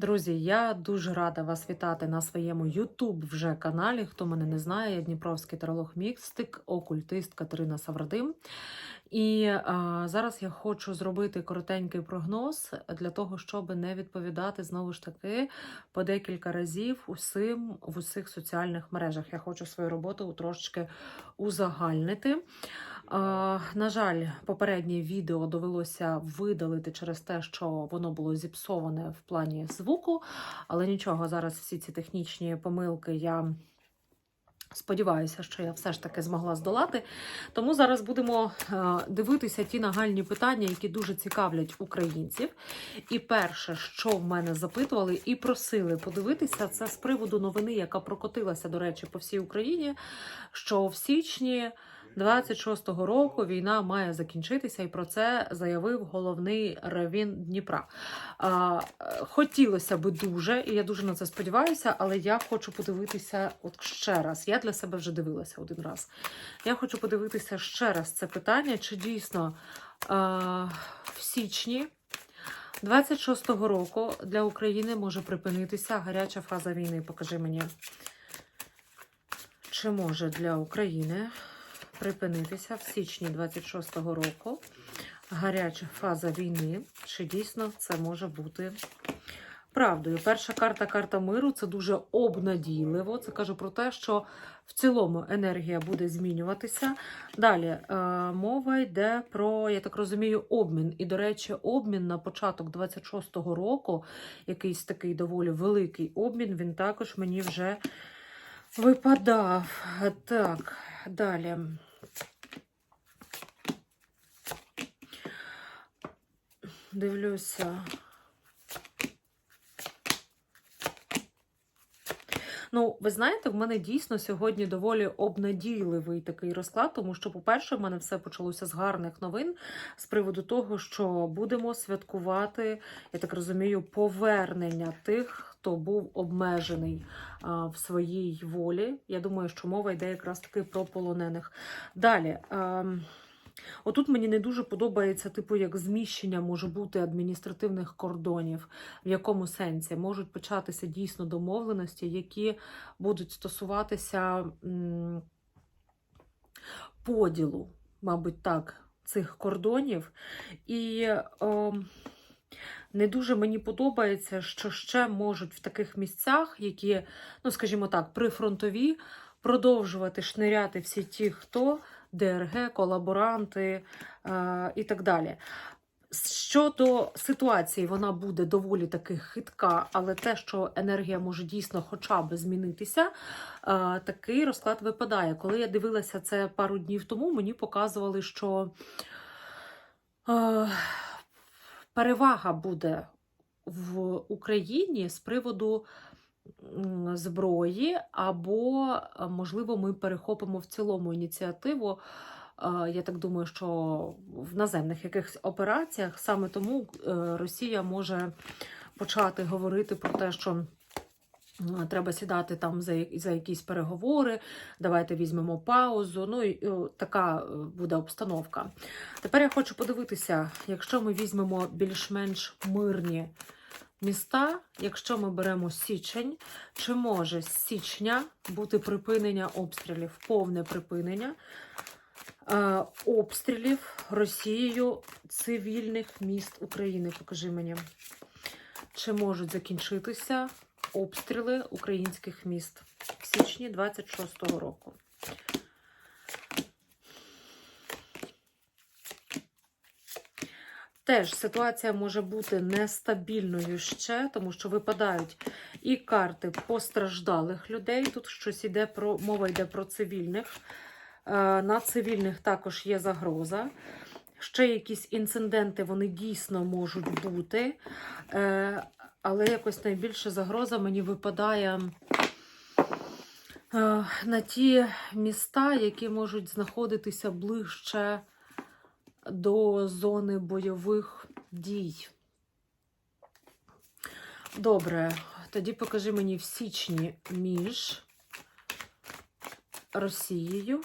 Друзі, я дуже рада вас вітати на своєму YouTube вже каналі. Хто мене не знає, я Дніпровський таролог містик, окультист Катерина Саврадим. І а, зараз я хочу зробити коротенький прогноз для того, щоб не відповідати знову ж таки по декілька разів усім в усіх соціальних мережах. Я хочу свою роботу трошечки узагальнити. На жаль, попереднє відео довелося видалити через те, що воно було зіпсоване в плані звуку, але нічого, зараз всі ці технічні помилки я. Сподіваюся, що я все ж таки змогла здолати. Тому зараз будемо е, дивитися ті нагальні питання, які дуже цікавлять українців. І перше, що в мене запитували і просили подивитися, це з приводу новини, яка прокотилася, до речі, по всій Україні, що в січні 26-го року війна має закінчитися, і про це заявив головний равін Дніпра. А, хотілося би дуже, і я дуже на це сподіваюся, але я хочу подивитися от ще раз. Я для себе вже дивилася один раз. Я хочу подивитися ще раз це питання, чи дійсно а, в січні 26-го року для України може припинитися гаряча фаза війни. Покажи мені, чи може для України припинитися в січні 26-го року гаряча фаза війни. Чи дійсно це може бути правдою? Перша карта карта миру це дуже обнадійливо. Це каже про те, що в цілому енергія буде змінюватися. Далі е, мова йде про, я так розумію, обмін. І, до речі, обмін на початок 26-го року, якийсь такий доволі великий обмін, він також мені вже випадав. Так, далі. Дивлюся. Ну, ви знаєте, в мене дійсно сьогодні доволі обнадійливий такий розклад, тому що, по-перше, в мене все почалося з гарних новин з приводу того, що будемо святкувати, я так розумію, повернення тих, хто був обмежений а, в своїй волі. Я думаю, що мова йде якраз таки про полонених. Далі. А, Отут мені не дуже подобається, типу, як зміщення може бути адміністративних кордонів. В якому сенсі можуть початися дійсно домовленості, які будуть стосуватися поділу, мабуть, так, цих кордонів. І о, не дуже мені подобається, що ще можуть в таких місцях, які, ну, скажімо так, прифронтові, продовжувати шниряти всі ті, хто. ДРГ, колаборанти е, і так далі. Щодо ситуації, вона буде доволі таки хитка, але те, що енергія може дійсно хоча б змінитися, е, такий розклад випадає. Коли я дивилася це пару днів тому, мені показували, що е, перевага буде в Україні з приводу зброї, або, можливо, ми перехопимо в цілому ініціативу. Я так думаю, що в наземних якихось операціях саме тому е, Росія може почати говорити про те, що треба сідати там за за якісь переговори, давайте візьмемо паузу. Ну і така е, буде обстановка. Тепер я хочу подивитися, якщо ми візьмемо більш-менш мирні міста, якщо ми беремо січень, чи може з січня бути припинення обстрілів, повне припинення е, обстрілів Росією цивільних міст України? Покажи мені, чи можуть закінчитися обстріли українських міст в січні 26-го року? Теж ситуація може бути нестабільною ще, тому що випадають і карти постраждалих людей. Тут щось іде про мова йде про цивільних. Е, на цивільних також є загроза. Ще якісь інциденти вони дійсно можуть бути. Але якось найбільша загроза мені випадає е, на ті міста, які можуть знаходитися ближче до зони бойових дій. Добре, тоді покажи мені в січні між Росією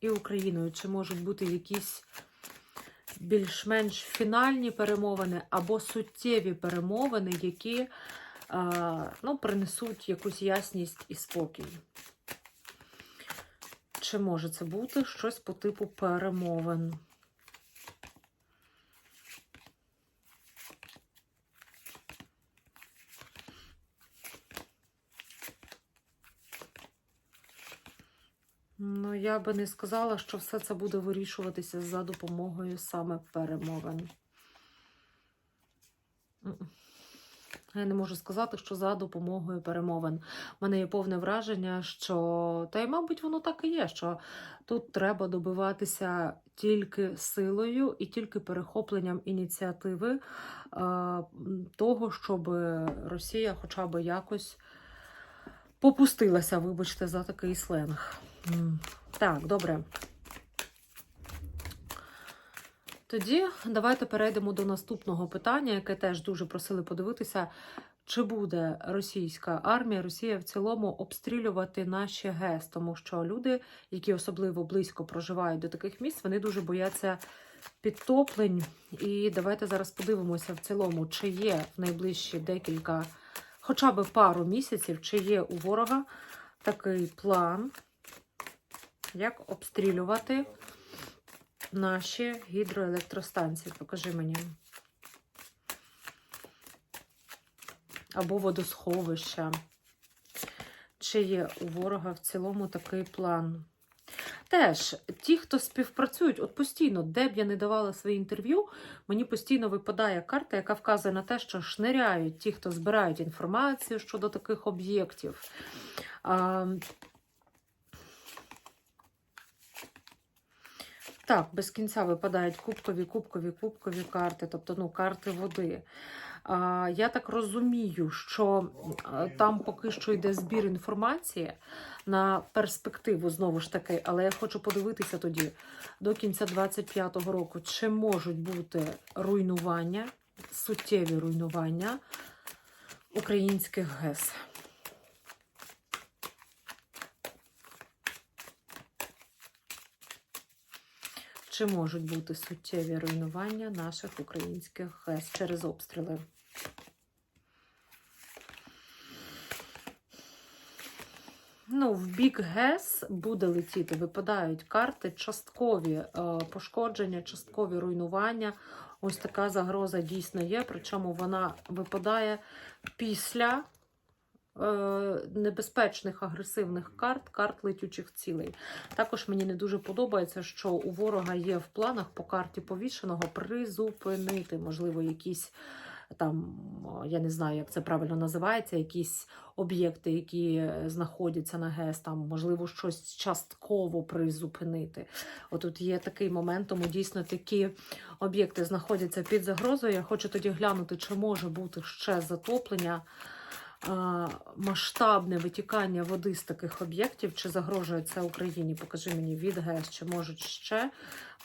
і Україною. Чи можуть бути якісь більш-менш фінальні перемовини або суттєві перемовини, які е, ну, принесуть якусь ясність і спокій. Чи може це бути щось по типу перемовин? Ну, я би не сказала, що все це буде вирішуватися за допомогою саме перемовин. Я не можу сказати, що за допомогою перемовин. У мене є повне враження, що, та й, мабуть, воно так і є, що тут треба добиватися тільки силою і тільки перехопленням ініціативи е, того, щоб Росія хоча б якось попустилася, вибачте, за такий сленг. Так, добре. Тоді давайте перейдемо до наступного питання, яке теж дуже просили подивитися. Чи буде російська армія, Росія в цілому обстрілювати наші ГЕС? Тому що люди, які особливо близько проживають до таких місць, вони дуже бояться підтоплень. І давайте зараз подивимося в цілому, чи є в найближчі декілька, хоча б пару місяців, чи є у ворога такий план, як обстрілювати наші гідроелектростанції. Покажи мені. Або водосховища. Чи є у ворога в цілому такий план? Теж ті, хто співпрацюють, от постійно, де б я не давала свої інтерв'ю, мені постійно випадає карта, яка вказує на те, що шниряють ті, хто збирають інформацію щодо таких об'єктів. Так, без кінця випадають кубкові, кубкові, кубкові карти, тобто ну, карти води. А, Я так розумію, що там поки що йде збір інформації на перспективу, знову ж таки, але я хочу подивитися тоді до кінця 25-го року, чи можуть бути руйнування, суттєві руйнування українських ГЕС. Чи можуть бути суттєві руйнування наших українських ГЕС через обстріли? Ну, в бік ГЕС буде летіти, випадають карти, часткові е, пошкодження, часткові руйнування. Ось така загроза дійсно є, причому вона випадає після небезпечних агресивних карт, карт летючих цілей. Також мені не дуже подобається, що у ворога є в планах по карті повішеного призупинити, можливо, якісь там, я не знаю, як це правильно називається, якісь об'єкти, які знаходяться на ГЕС, там, можливо, щось частково призупинити. Отут є такий момент, тому дійсно такі об'єкти знаходяться під загрозою. Я хочу тоді глянути, чи може бути ще затоплення масштабне витікання води з таких об'єктів, чи загрожує це Україні? Покажи мені від ГЕС, чи можуть ще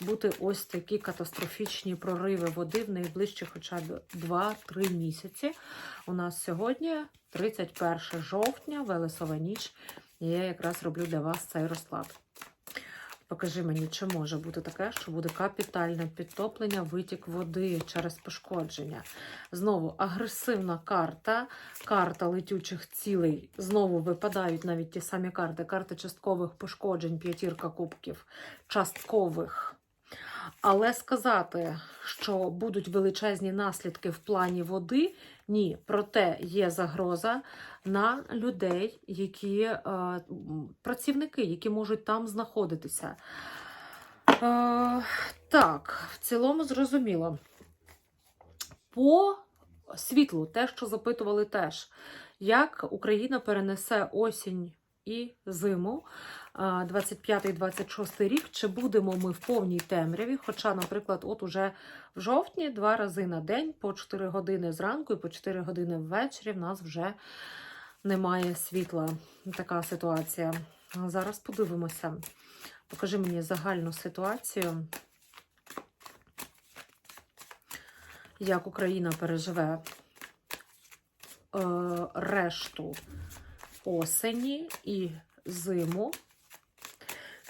бути ось такі катастрофічні прориви води в найближчі хоча б 2-3 місяці. У нас сьогодні 31 жовтня, Велесова ніч, і я якраз роблю для вас цей розклад. Покажи мені, чи може бути таке, що буде капітальне підтоплення, витік води через пошкодження. Знову агресивна карта, карта летючих цілей. Знову випадають навіть ті самі карти. Карти часткових пошкоджень, п'ятірка кубків, часткових. Але сказати, що будуть величезні наслідки в плані води, ні. Проте є загроза на людей, які е, працівники, які можуть там знаходитися. Е, так, в цілому зрозуміло. По світлу, те, що запитували теж, як Україна перенесе осінь і зиму. 25-26 рік, чи будемо ми в повній темряві. Хоча, наприклад, от уже в жовтні два рази на день, по 4 години зранку і по 4 години ввечері, в нас вже немає світла. Така ситуація. Зараз подивимося. Покажи мені загальну ситуацію, як Україна переживе е, решту осені і зиму.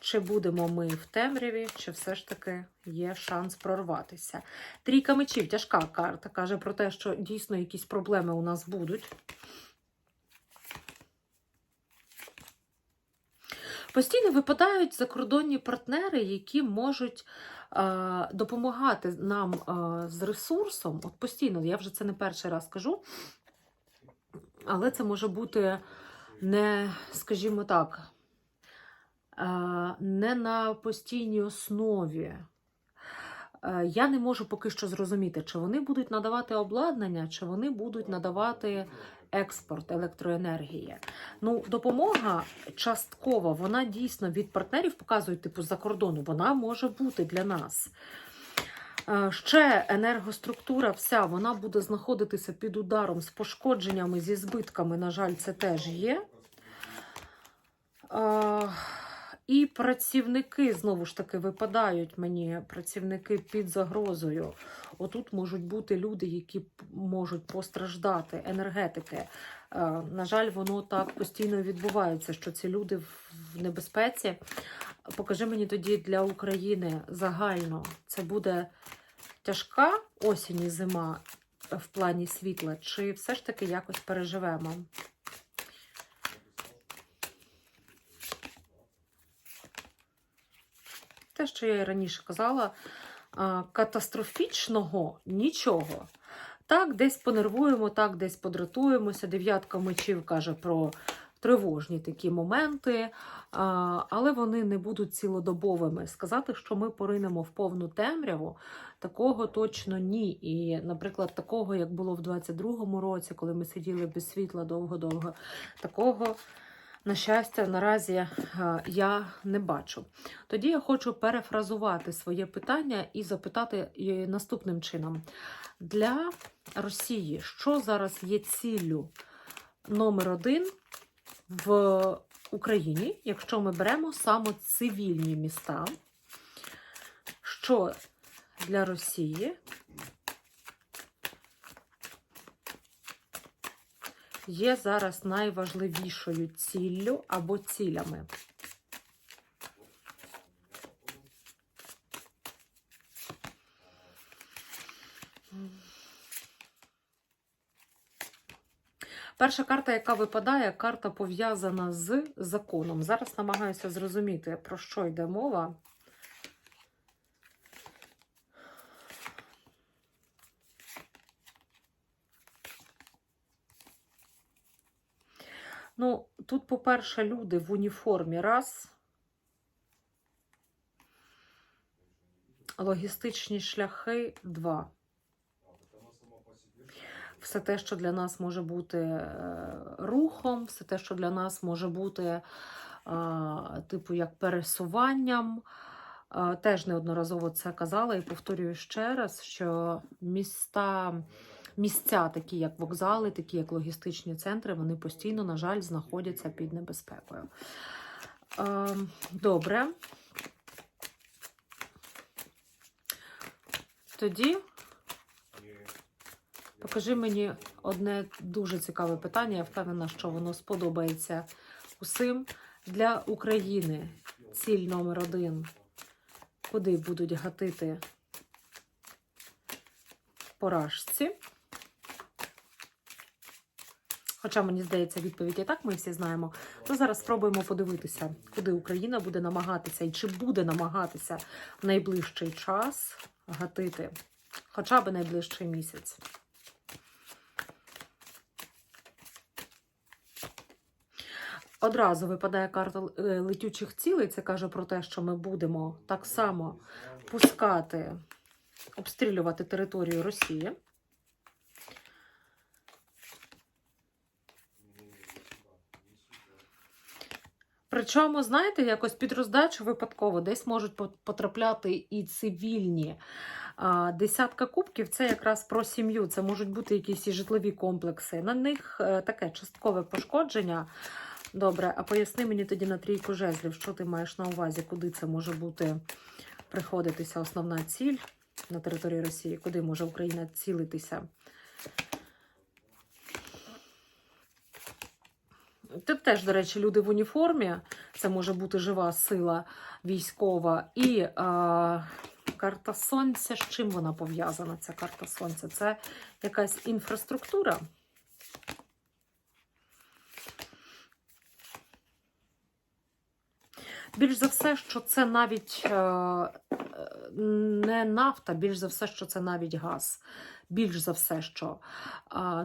Чи будемо ми в темряві, чи все ж таки є шанс прорватися? Трійка мечів, тяжка карта, каже про те, що дійсно якісь проблеми у нас будуть. Постійно випадають закордонні партнери, які можуть е, допомагати нам е, з ресурсом. От постійно, я вже це не перший раз кажу, але це може бути не, скажімо так, е, не на постійній основі. Е, Я не можу поки що зрозуміти, чи вони будуть надавати обладнання, чи вони будуть надавати експорт електроенергії. Ну, допомога часткова, вона дійсно від партнерів показують, типу, з-за кордону, вона може бути для нас. Е, Ще енергоструктура вся вона буде знаходитися під ударом з пошкодженнями, зі збитками, на жаль, це теж є. І працівники, знову ж таки, випадають мені працівники під загрозою. Отут можуть бути люди, які можуть постраждати, енергетики. Е, На жаль, воно так постійно відбувається, що ці люди в небезпеці. Покажи мені тоді для України загально. Це буде тяжка осінь і зима в плані світла, чи все ж таки якось переживемо? Що я і раніше казала, катастрофічного нічого. Так, десь понервуємо, так, десь подратуємося. Дев'ятка мечів каже про тривожні такі моменти, але вони не будуть цілодобовими. Сказати, що ми поринемо в повну темряву, такого точно ні. І, наприклад, такого, як було в 22-му році, коли ми сиділи без світла довго-довго, такого. На щастя, наразі е, я не бачу. Тоді я хочу перефразувати своє питання і запитати е, наступним чином: для Росії, що зараз є ціллю номер один в Україні, якщо ми беремо саме цивільні міста? Що для Росії є зараз найважливішою ціллю або цілями? Перша карта, яка випадає, карта пов'язана з законом. Зараз намагаюся зрозуміти, про що йде мова. Ну, тут, по-перше, люди в уніформі раз. Логістичні шляхи два. Все те, що для нас може бути е, рухом, все те, що для нас може бути, типу, як пересуванням. Теж неодноразово це казала і повторюю ще раз, що міста, місця, такі як вокзали, такі як логістичні центри, вони постійно, на жаль, знаходяться під небезпекою. Е, Добре. Тоді покажи мені одне дуже цікаве питання. Я впевнена, що воно сподобається усім. Для України ціль номер один. Куди будуть гатити поражці? Хоча, мені здається, відповідь і так ми всі знаємо. Ну, зараз спробуємо подивитися, куди Україна буде намагатися і чи буде намагатися в найближчий час гатити. Хоча б найближчий місяць. Одразу випадає карта е, летючих цілей. Це каже про те, що ми будемо так само пускати, обстрілювати територію Росії. Причому, знаєте, якось під роздачу випадково десь можуть потрапляти і цивільні. Десятка кубків це якраз про сім'ю. Це можуть бути якісь і житлові комплекси. На них е, таке часткове пошкодження. Добре, а поясни мені тоді на трійку жезлів, що ти маєш на увазі, куди це може бути приходитися основна ціль на території Росії, куди може Україна цілитися? Тут теж, до речі, люди в уніформі. Це може бути жива сила військова. І е, карта сонця. З чим вона пов'язана? Ця карта сонця? Це якась інфраструктура. Більш за все, що це навіть е, не нафта, більш за все, що це навіть газ. Більш за все, що.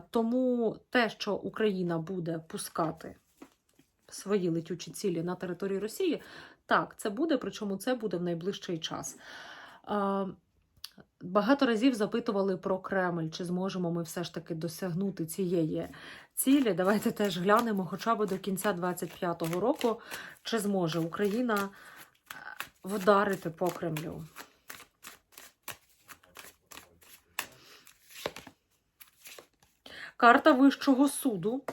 Тому те, що Україна буде пускати свої летючі цілі на території Росії, так, це буде, причому це буде в найближчий час. Багато разів запитували про Кремль, чи зможемо ми все ж таки досягнути цієї цілі. Давайте теж глянемо хоча б до кінця 25-го року, чи зможе Україна е, вдарити по Кремлю. Карта Вищого суду.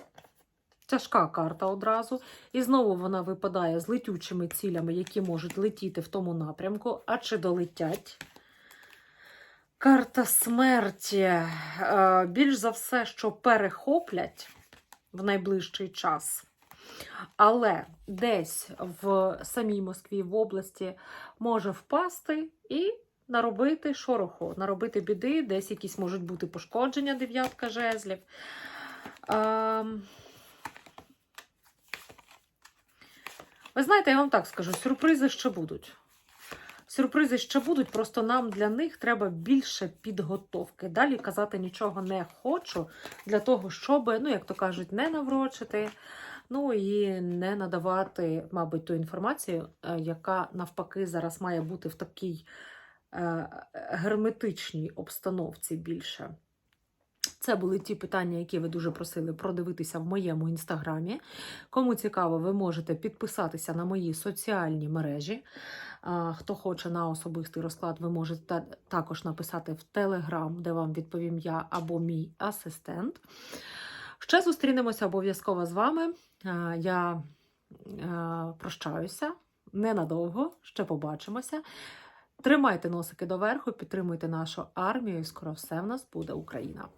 Тяжка карта одразу. І знову вона випадає з летючими цілями, які можуть летіти в тому напрямку. А чи долетять? Карта смерті. Е, Більш за все, що перехоплять в найближчий час. Але десь в самій Москві, в області, може впасти і наробити шороху, наробити біди, десь якісь можуть бути пошкодження, дев'ятка жезлів. Ви знаєте, я вам так скажу: сюрпризи ще будуть. Сюрпризи ще будуть, просто нам для них треба більше підготовки. Далі казати нічого не хочу для того, щоб, ну, як то кажуть, не наврочити, ну і не надавати, мабуть, ту інформацію, е, яка навпаки зараз має бути в такій е, герметичній обстановці більше. Це були ті питання, які ви дуже просили продивитися в моєму інстаграмі. Кому цікаво, ви можете підписатися на мої соціальні мережі. Хто хоче на особистий розклад, ви можете також написати в Телеграм, де вам відповім я або мій асистент. Ще зустрінемося обов'язково з вами. Я прощаюся ненадовго, ще побачимося. Тримайте носики доверху, підтримуйте нашу армію, і скоро все в нас буде Україна.